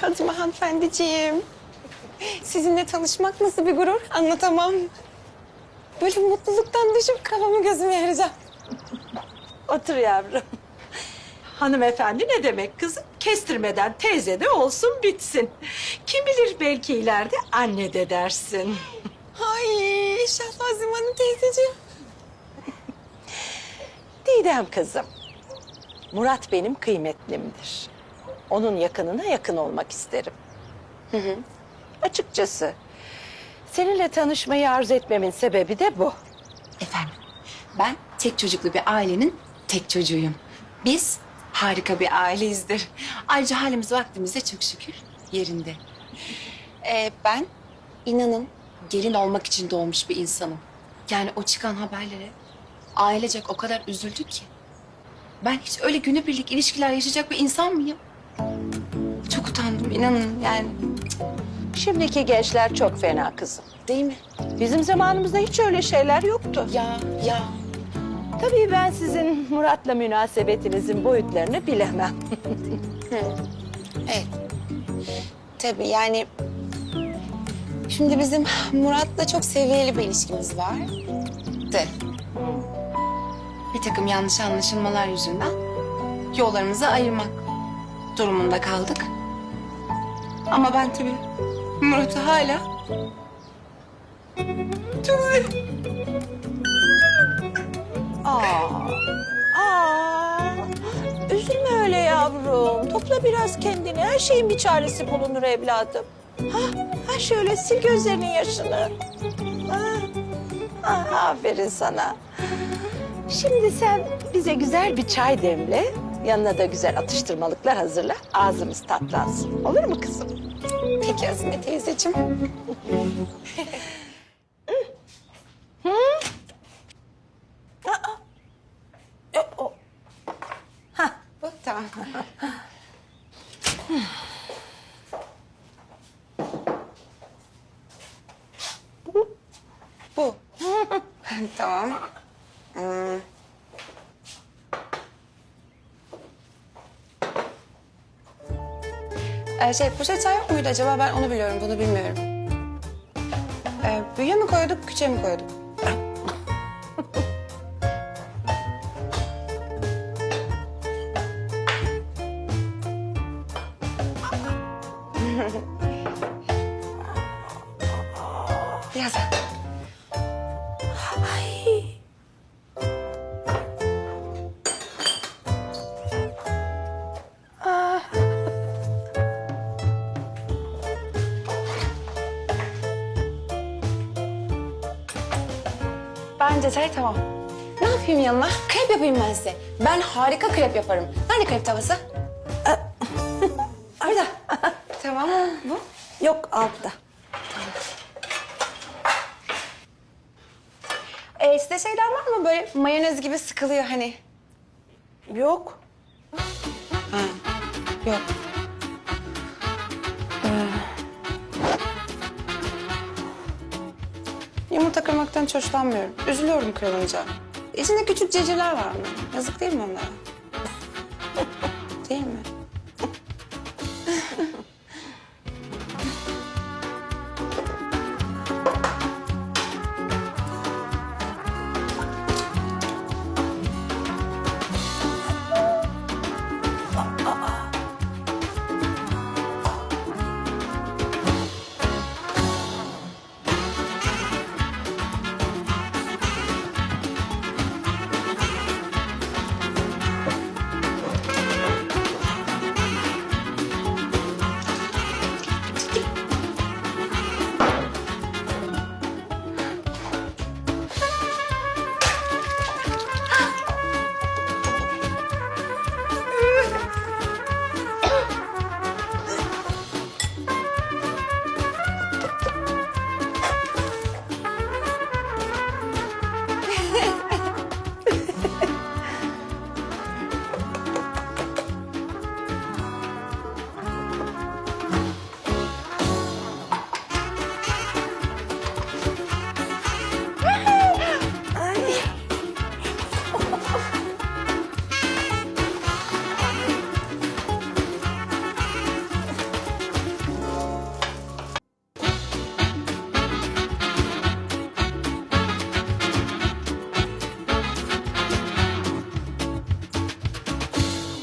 Hazime hanımefendiciğim. Sizinle tanışmak nasıl bir gurur anlatamam. Böyle mutluluktan düşüp kafamı gözümü yarayacağım. Otur yavrum. Hanımefendi ne demek kızım? Kestirmeden teyze de olsun bitsin. Kim bilir belki ileride anne de dersin. Ay inşallah Azime Hanım teyzeciğim. Didem kızım. Murat benim kıymetlimdir. Onun yakınına yakın olmak isterim. Hı hı. Açıkçası seninle tanışmayı arzu etmemin sebebi de bu. Efendim, ben tek çocuklu bir ailenin tek çocuğuyum. Biz harika bir aileyizdir. Ayrıca halimiz vaktimiz de çok şükür yerinde. Ee, ben inanın gelin olmak için doğmuş bir insanım. Yani o çıkan haberlere ailecek o kadar üzüldük ki. Ben hiç öyle günübirlik ilişkiler yaşayacak bir insan mıyım? Çok utandım inanın yani Şimdiki gençler çok fena kızım. değil mi? Bizim zamanımızda hiç öyle şeyler yoktu. Ya ya Tabii ben sizin Murat'la münasebetinizin boyutlarını bilemem. Evet. Tabii yani... Şimdi bizim Murat'la çok seviyeli bir ilişkimiz var. De. bir takım yanlış anlaşılmalar yüzünden yollarımızı ayırmak durumunda kaldık. Ama ben tabii Murat'ı hala çok. Aa, aa, üzülme öyle yavrum. Topla biraz kendini. Her şeyin bir çaresi bulunur evladım. Ha, ha şöyle sil gözlerinin yaşını. Ha, ha, aferin sana. Şimdi sen bize güzel bir çay demle. Yanına da güzel atıştırmalıklar hazırla. Ağzımız tatlansın. Olur mu kızım? Peki Azime teyzeciğim. Bu tamam. Bu. tamam. Hmm. Ee, şey poşet yok muydu acaba? Ben onu biliyorum, bunu bilmiyorum. Ee, büyüğe mi koyduk, küçüğe mi koyduk? Biraz Bence çay tamam. Ne yapayım yanına? Krep yapayım ben size. Ben harika krep yaparım. Nerede krep tavası? Orada. tamam mı bu? Yok altta. Ee, sizde şeyler var mı böyle mayonez gibi sıkılıyor hani? Yok. Ha, yok. Yumurta kırmaktan hiç hoşlanmıyorum. Üzülüyorum kırılınca. İçinde küçük cecirler var mı? Yazık değil mi onlara? değil mi?